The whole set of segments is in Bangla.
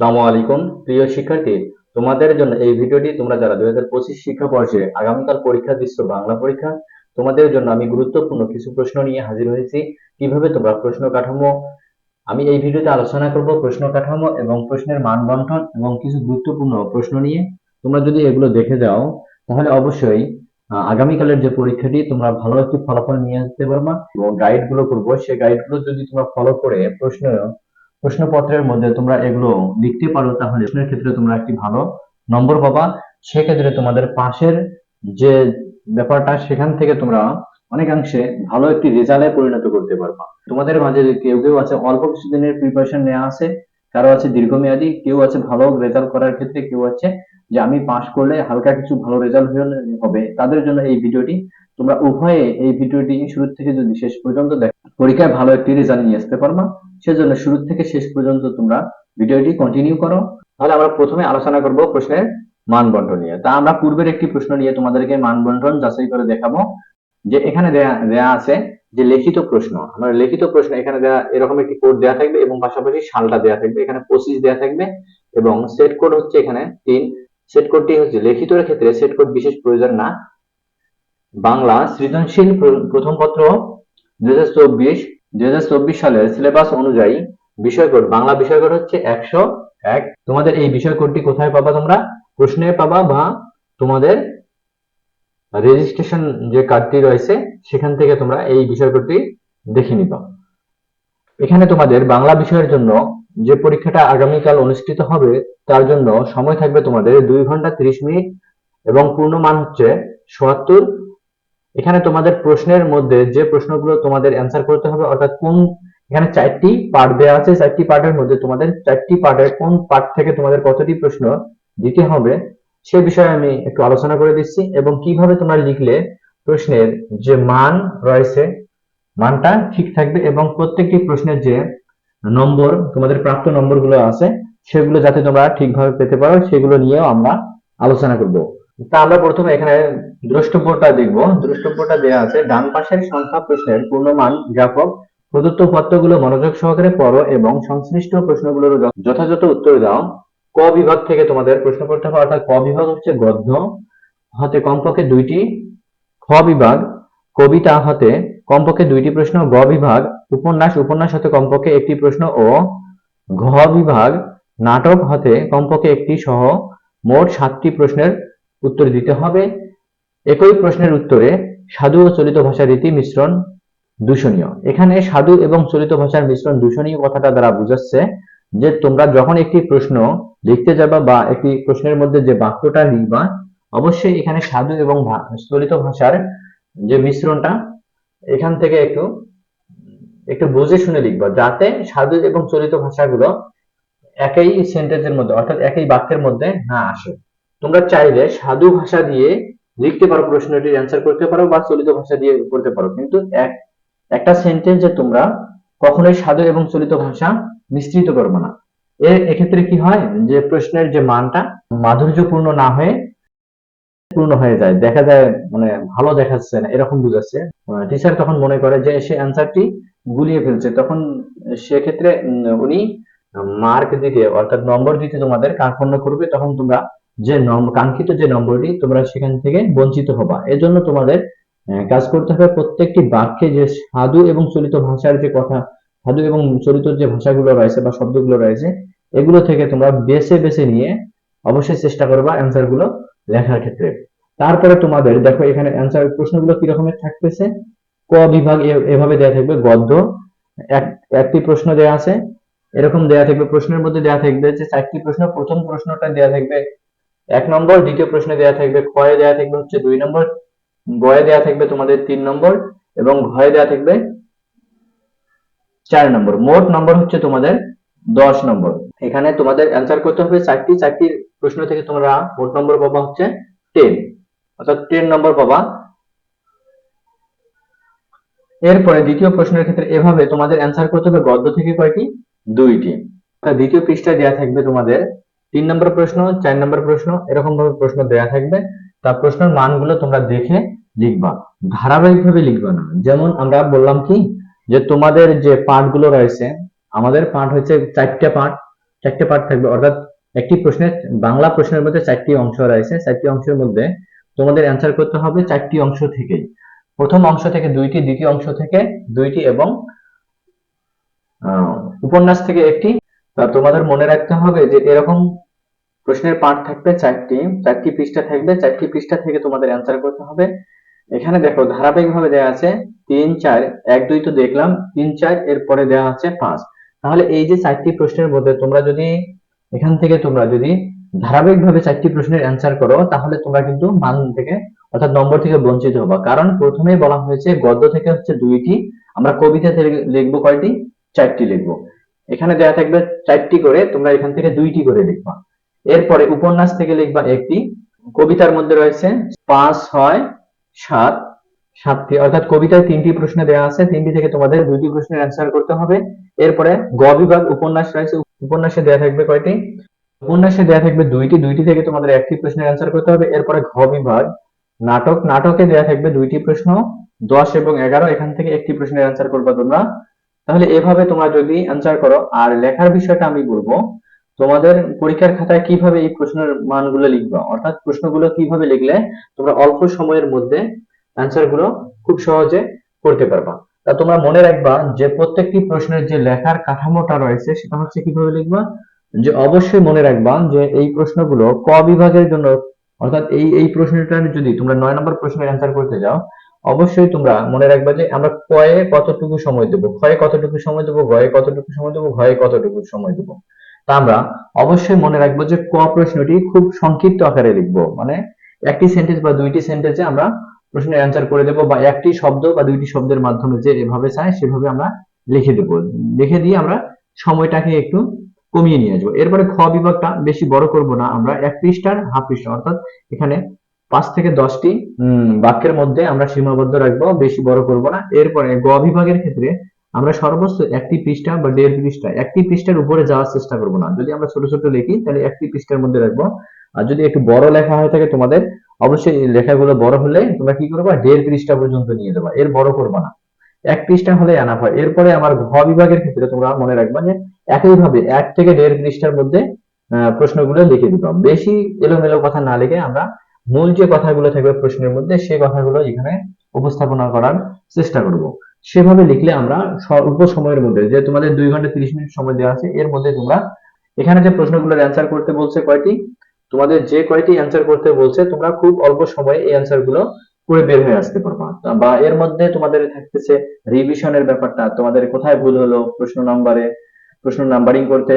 সালামু আলাইকুম। প্রিয় শিক্ষার্থী, তোমাদের জন্য এই ভিডিওটি তোমরা যারা দুই হাজার পঁচিশ শিক্ষাবর্ষে আগামীকাল পরীক্ষা দিচ্ছ বাংলা পরীক্ষা, তোমাদের জন্য আমি গুরুত্বপূর্ণ কিছু প্রশ্ন নিয়ে হাজির হয়েছি। কীভাবে তোমরা প্রশ্ন কাঠামো, আমি এই ভিডিওতে আলোচনা করব প্রশ্ন কাঠামো এবং প্রশ্নের মান বন্টন এবং কিছু গুরুত্বপূর্ণ প্রশ্ন নিয়ে। তোমরা যদি এগুলো দেখে যাও, তাহলে অবশ্যই আগামীকালের যে পরীক্ষাটি, তোমরা ভালো একটি ফলাফল নিয়ে আসতে পারবা এবং গাইডগুলো করব। সেই গাইডগুলো যদি তোমরা ফলো করে প্রশ্ন প্রশ্নপত্রের মধ্যে তোমরা এগুলো লিখতে পারো, তাহলে প্রশ্নের ক্ষেত্রে তোমরা একটি ভালো নম্বর পাবা। সেক্ষেত্রে তোমাদের পাশের যে ব্যাপারটা, সেখান থেকে তোমরা অনেকাংশে ভালো একটি রেজাল্টে পরিণত করতে পারবা। তোমাদের মাঝে কেউ কেউ আছে, অল্প কিছুদিনের প্রিপারেশন নেওয়া আছে। কারও আছে দীর্ঘমেয়াদী, কেউ আছে ভালো রেজাল্ট করার ক্ষেত্রে, কেউ আছে যে আমি পাশ করলে হালকা কিছু ভালো রেজাল্ট হবে। তাদের জন্য এই ভিডিওটি, তোমরা উভয়ে এই ভিডিওটি শুরু থেকে যদি শেষ পর্যন্ত দেখো, পরীক্ষায় ভালো একটি রেজাল্ট নিয়ে আসতে পারবা। সেজন্য শুরু থেকে শেষ পর্যন্ত তোমরা ভিডিওটি কন্টিনিউ করো। তাহলে আমরা প্রথমে আলোচনা করব প্রশ্নের মান বন্টন নিয়ে। তা আমরা পূর্বের একটি প্রশ্ন নিয়ে তোমাদেরকে মান বন্টন যাচাই করে দেখাবো। যে এখানে দেয়া আছে যে লিখিত প্রশ্ন, আমরা লিখিত প্রশ্ন এখানে দেয়া এরকম একটি কোড দেয়া থাকবে এবং পাশাপাশি সালটা দেয়া থাকবে। এখানে পঁচিশ দেয়া থাকবে এবং সেট কোড হচ্ছে এখানে তিন। সেট কোডটি হচ্ছে লিখিতের ক্ষেত্রে সেট কোড বিশেষ প্রয়োজন না। বাংলা সৃজনশীল প্রথম পত্র দুই হাজার সালের সিলেবাস অনুযায়ী বিষয় কোড বাংলা বিষয় কোড হচ্ছে একশো এক। তোমাদের এই বিষয় কোডটি কোথায় পাবা তোমরা? প্রশ্নে পাবা বা তোমাদের রেজিস্ট্রেশন যে কার্ডটি রয়েছে, সেখান থেকে তোমরা এই বিষয় কোডটি দেখে নিবা। এখানে তোমাদের বাংলা বিষয়ের জন্য যে পরীক্ষাটা আগামীকাল অনুষ্ঠিত হবে, তার জন্য সময় থাকবে তোমাদের দুই ঘণ্টা ত্রিশ মিনিট এবং পূর্ণ মান হচ্ছে সোয়াত্তর এখানে তোমাদের প্রশ্নের মধ্যে যে প্রশ্নগুলো তোমাদের অ্যান্সার করতে হবে, অর্থাৎ কোন, এখানে চারটি পার্ট দেওয়া আছে, চারটি পার্টের মধ্যে তোমাদের চারটি পার্টের কোন পার্ট থেকে তোমাদের কতটি প্রশ্ন দিতে হবে সে বিষয়ে আমি একটু আলোচনা করে দিচ্ছি এবং কীভাবে তোমরা লিখলে প্রশ্নের যে মান রয়েছে, মানটা ঠিক থাকবে এবং প্রত্যেকটি প্রশ্নের যে নম্বর, তোমাদের প্রাপ্ত নম্বরগুলো আছে, সেগুলো যাতে তোমরা ঠিকভাবে পেতে পারো, সেগুলো নিয়েও আমরা আলোচনা করব। তা আমরা প্রথমে এখানে দ্রষ্টব্যটা দেখব। দ্রষ্টব্যটা দেওয়া আছে, ডান পাশের সংখ্যা প্রশ্নের পূর্ণমান জ্ঞাপক প্রদত্ত পত্রগুলো মনোযোগ সহকারে পড়ো এবং সংশ্লিষ্ট প্রশ্নগুলোর যথাযথ উত্তর দাও। ক বিভাগ থেকে তোমাদের প্রশ্ন করতে হবে, অর্থাৎ ক বিভাগ হচ্ছে গদ্য, হতে কমপক্ষে দুইটি খ বিভাগ, কবিতা হতে কমপক্ষে দুইটি প্রশ্ন, গ বিভাগ, উপন্যাস উপন্যাস হতে কমপক্ষে একটি প্রশ্ন ও ঘ বিভাগ, নাটক হতে কমপক্ষে একটি সহ মোট সাতটি প্রশ্নের উত্তর দিতে হবে। একই প্রশ্নের উত্তরে সাধু ও চলিত ভাষার রীতি মিশ্রণ দূষণীয়। এখানে সাধু এবং চলিত ভাষার মিশ্রণ দূষণীয় কথাটা দ্বারা বুঝাচ্ছে যে তোমরা যখন একটি প্রশ্ন লিখতে যাবা বা একটি প্রশ্নের মধ্যে যে বাক্যটা লিখবা, অবশ্যই এখানে সাধু এবং চলিত ভাষার যে মিশ্রণটা, এখান থেকে একটু একটু বুঝে শুনে লিখবা, যাতে সাধু এবং চলিত ভাষাগুলো একই সেন্টেন্সের মধ্যে, অর্থাৎ একই বাক্যের মধ্যে না আসে। তোমরা চাইলে সাধু ভাষা দিয়ে লিখতে পারো, প্রশ্নটির অ্যান্সার করতে পারো বা চলিত ভাষা দিয়ে করতে পারো। কিন্তু এক, একটা সেন্টেন্সে তোমরা কখনোই সাধু এবং চলিত ভাষা মিশ্রিত করবে না। এক্ষেত্রে কি হয়? যে প্রশ্নের যে মানটা মাধুর্যপূর্ণ না হয়ে পূর্ণ হয়ে যায়। দেখা যায় মানে ভালো দেখাচ্ছে না, এরকম বুঝাচ্ছে। টিচার তখন মনে করে যে সে অ্যান্সারটি গুলিয়ে ফেলছে। তখন সেক্ষেত্রে উনি মার্ক দিতে অর্থাৎ নম্বর দিতে তোমাদের কার্পণ্য করবে, তখন তোমরা যে কাঙ্ক্ষিত যে নম্বরটি, তোমরা সেখান থেকে বঞ্চিত হবা। এজন্য তোমাদের কাজ করতে হবে প্রত্যেকটি বাক্যে যে সাধু এবং চলিত ভাষার যে কথা সাধু এবং চলিত যে ভাষাগুলো রয়েছে বা শব্দগুলো রয়েছে, এগুলো থেকে তোমরা বেছে বেছে নিয়ে অবশ্যই চেষ্টা করবা অ্যান্সারগুলো লেখার ক্ষেত্রে। তারপরে তোমাদের দেখো এখানে অ্যান্সার প্রশ্নগুলো কি রকমের থাকতেছে? ক বিভাগ এভাবে দেয়া থাকবে, গদ্য। এক, একটি প্রশ্ন দেয়া আছে, এরকম দেয়া থাকবে, প্রশ্নের মধ্যে দেয়া থাকবে যে চারটি প্রশ্ন, প্রথম প্রশ্নটা দেয়া থাকবে এক নম্বর, দ্বিতীয় প্রশ্নে দেয়া থাকবে ক্ষয়ে, দেয়া থাকবে হচ্ছে দুই নম্বর, গয়ে দেয়া থাকবে তোমাদের তিন নম্বর, এবং ঘয়ে দেয়া থাকবে চার নম্বর। মোট নম্বর হচ্ছে তোমাদের দশ নম্বর। এখানে তোমাদের অ্যান্সার করতে হবে চারটি। চারটি প্রশ্ন থেকে তোমরা মোট নম্বর পাবা হচ্ছে টেন অর্থাৎ টেন নম্বর পাবা। এরপরে দ্বিতীয় প্রশ্নের ক্ষেত্রে এভাবে তোমাদের অ্যান্সার করতে হবে গদ্য থেকে কয়টি? দুইটি। দ্বিতীয় পৃষ্ঠায় দেওয়া থাকবে তোমাদের তিন নম্বর প্রশ্ন, চার নম্বর প্রশ্ন এরকম ভাবে প্রশ্ন দেওয়া থাকবে। তার প্রশ্নের মানগুলো তোমরা দেখে লিখবা। ধারাবাহিক ভাবে লিখবা না। যেমন আমরা বললাম কি? যে তোমাদের যে পাঠগুলো রয়েছে, আমাদের পাঠ হচ্ছে চারটা পাঠ। চারটে পার্ট থাকবে। অর্থাৎ একটি প্রশ্নের, বাংলা প্রশ্নের মধ্যে চারটি অংশ রয়েছে। চারটি অংশের মধ্যে তোমাদের অ্যান্সার করতে হবে চারটি অংশ থেকেই প্রথম অংশ থেকে দুইটি, দ্বিতীয় অংশ থেকে দুইটি এবং উপন্যাস থেকে একটি। তা তোমাদের মনে রাখতে হবে যে এরকম প্রশ্নের পার্ট থাকবে চারটি। চারটি পৃষ্ঠা থাকবে। চারটি পৃষ্ঠা থেকে তোমাদের অ্যান্সার করতে হবে। এখানে দেখো ধারাবাহিকভাবে দেওয়া আছে তিন, চার, এক, দুই তো দেখলাম, তিন, চার, এরপরে দেওয়া আছে পাঁচ। তাহলে এই যে চারটি প্রশ্নের মধ্যে তোমরা যদি, এখান থেকে তোমরা যদি ধারাবাহিকভাবে চারটি প্রশ্নের অ্যান্সার করো, তাহলে তোমরা কিন্তু মান থেকে, অর্থাৎ নম্বর থেকে বঞ্চিত হবা। কারণ প্রথমেই বলা হয়েছে গদ্য থেকে হচ্ছে দুইটি, আমরা কবিতা থেকে লিখব কয়টি? চারটি লিখব। এখানে দেওয়া থাকবে চারটি করে, তোমরা এখান থেকে দুইটি করে লিখবা। এরপরে উপন্যাস থেকে লিখবা একটি। কবিতার মধ্যে রয়েছে পাঁচ, ছয় সাত, সাতটি। অর্থাৎ কবিতায় তিনটি প্রশ্ন দেওয়া আছে। তিনটি থেকে তোমাদের দুইটি প্রশ্নের অ্যান্সার করতে হবে। এরপরে গ বিভাগ উপন্যাস রয়েছে। উপন্যাসে দেওয়া থাকবে কয়টি? উপন্যাসে দেওয়া থাকবে দুইটি। দুইটি থেকে তোমাদের একটি প্রশ্নের অ্যান্সার করতে হবে। এরপরে ঘ বিভাগ, নাটক। নাটকে দেওয়া থাকবে দুইটি প্রশ্ন, দশ এবং এগারো। এখান থেকে একটি প্রশ্নের অ্যান্সার করবে তোমরা। তাহলে এভাবে তোমরা যদি অ্যান্সার করো, আর লেখার বিষয়টা আমি বলব তোমাদের পরীক্ষার খাতায় কীভাবে এই প্রশ্নের মানগুলো লিখবা? অর্থাৎ প্রশ্নগুলো কীভাবে লিখলে তোমরা অল্প সময়ের মধ্যে অ্যান্সারগুলো খুব সহজে করতে পারবা? তা তোমরা মনে রাখবা যে প্রত্যেকটি প্রশ্নের যে লেখার কাঠামোটা রয়েছে, সেটা হচ্ছে কীভাবে লিখবা? যে অবশ্যই মনে রাখবা যে এই প্রশ্নগুলো ক বিভাগের জন্য, অর্থাৎ এই এই প্রশ্নটা যদি তোমরা নয় নম্বর প্রশ্নের অ্যান্সার করতে যাও, অবশ্যই তোমরা মনে রাখবা যে আমরা কয়ে কতটুকু সময় দেবো? ক্ষয়ে কতটুকু সময় দেবো? গয়ে কতটুকু সময় দেবো? ঘয়ে কতটুকু সময় দেবো? তা আমরা অবশ্যই মনে রাখব যে ক প্রশ্নটি খুব সংক্ষিপ্ত আকারে লিখব। মানে একটি সেন্টেন্স বা দুইটি সেন্টেন্সে আমরা প্রশ্নের অ্যান্সার করে দেবো বা একটি শব্দ বা দুইটি শব্দের মাধ্যমে যে এভাবে চাই সেভাবে আমরা লিখে দেবো। লিখে দিয়ে আমরা সময়টাকে একটু কমিয়ে নিয়ে আসব। এরপরে খ বিভাগটা বেশি বড় করব না, আমরা এক পৃষ্ঠার, হাফ পৃষ্ঠা, অর্থাৎ এখানে পাঁচ থেকে দশটি বাক্যের মধ্যে আমরা সীমাবদ্ধ রাখব, বেশি বড় করব না। এরপরে গ বিভাগের ক্ষেত্রে আমরা সর্বোচ্চ একটি পৃষ্ঠা বা দেড় পৃষ্ঠা, একটি পৃষ্ঠার উপরে যাওয়ার চেষ্টা করব না। যদি আমরা ছোট ছোট লিখি, তাহলে একটি পৃষ্ঠার মধ্যে রাখব। আর যদি একটু বড় লেখা হয়ে থাকে তোমাদের, অবশ্যই লেখাগুলো বড় হলে তোমরা কি করবা? দেড় পৃষ্ঠা পর্যন্ত নিয়ে যাবা। এর বড় করবা না। এক পৃষ্ঠা হলে আনা হয়। এরপরে আমার ঘ বিভাগের ক্ষেত্রে তোমরা মনে রাখবা যে একইভাবে এক থেকে দেড় পৃষ্ঠার মধ্যে প্রশ্নগুলো লিখে দিবা। বেশি এলোমেলো কথা না লিখে আমরা মূল যে কথাগুলো থাকবে প্রশ্নের মধ্যে সেই কথাগুলো এখানে উপস্থাপনা করার চেষ্টা করব। সেভাবে লিখলে আমরা স্বল্প সময়ের মধ্যে, যে তোমাদের দুই ঘণ্টা তিরিশ মিনিট সময় দেওয়া আছে, এর মধ্যে তোমরা এখানে যে প্রশ্নগুলোর অ্যান্সার করতে বলছে কয়টি, তোমাদের যে কয়টি অ্যান্সার করতে বলছে, তোমরা খুব অল্প সময়ে এই অ্যান্সারগুলো করে বের হয়ে আসতে পারবা। বা এর মধ্যে তোমাদের থাকতেছে রিভিশনের ব্যাপারটা, তোমাদের কোথায় ভুল হলো, প্রশ্ন নাম্বারে, প্রশ্ন নাম্বারিং করতে,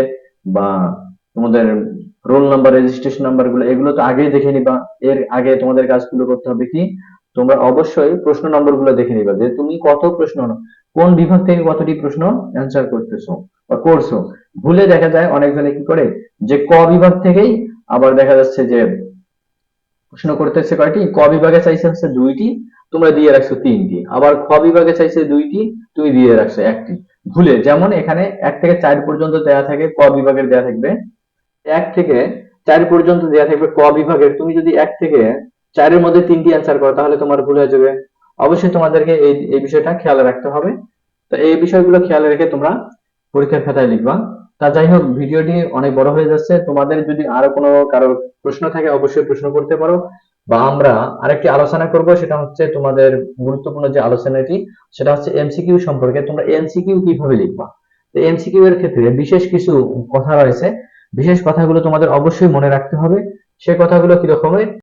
বা তোমাদের রোল নাম্বার রেজিস্ট্রেশন নাম্বারগুলো, এগুলো তো আগেই দেখে নিবা, এর আগে তোমাদের কাজগুলো করতে হবে কি? তোমরা অবশ্যই প্রশ্ন নম্বরগুলো দেখে নিবা যে তুমি কত প্রশ্ন, কোন বিভাগ থেকে কতটি প্রশ্ন অ্যান্সার করতেছো বা করছ? ভুলে দেখা যায় অনেকজনে কি করে? যে ক বিভাগ থেকেই আবার দেখা যাচ্ছে যে প্রশ্ন করতেছে কয়টি? ক বিভাগে চাইছে হচ্ছে দুইটি, তোমরা দিয়ে রাখছো তিনটি। আবার খ বিভাগে চাইছে দুইটি, তুমি দিয়ে রাখছো একটি। ভুলে, যেমন এখানে এক থেকে চার পর্যন্ত দেয়া থাকে, ক বিভাগের দেয়া থাকবে। এক থেকে চার পর্যন্ত দেয়া থাকবে ক বিভাগের। তুমি যদি এক থেকে চারের মধ্যে তিনটি অ্যান্সার করো, তাহলে তোমার ভুল হয়ে যাবে। অবশ্যই তোমাদেরকে এই এই বিষয়টা খেয়াল রাখতে হবে। তো এই বিষয়গুলো খেয়াল রেখে তোমরা পরীক্ষার খাতায় লিখবা। তা যাই হোক, ভিডিওটি অনেক বড় হয়ে যাচ্ছে। তোমাদের যদি আরও কোনো কারও প্রশ্ন থাকে, অবশ্যই প্রশ্ন করতে পারো। বা আমরা আরেকটি আলোচনা করব, সেটা হচ্ছে তোমাদের গুরুত্বপূর্ণ যে আলোচনাটি, সেটা হচ্ছে এমসিকিউ সম্পর্কে। তোমরা এমসিকিউ কীভাবে লিখবা? তো এমসিকিউ এর ক্ষেত্রে বিশেষ কিছু কথা রয়েছে। বিশেষ কথাগুলো তোমাদের অবশ্যই মনে রাখতে হবে। সে কথাগুলো কীরকম?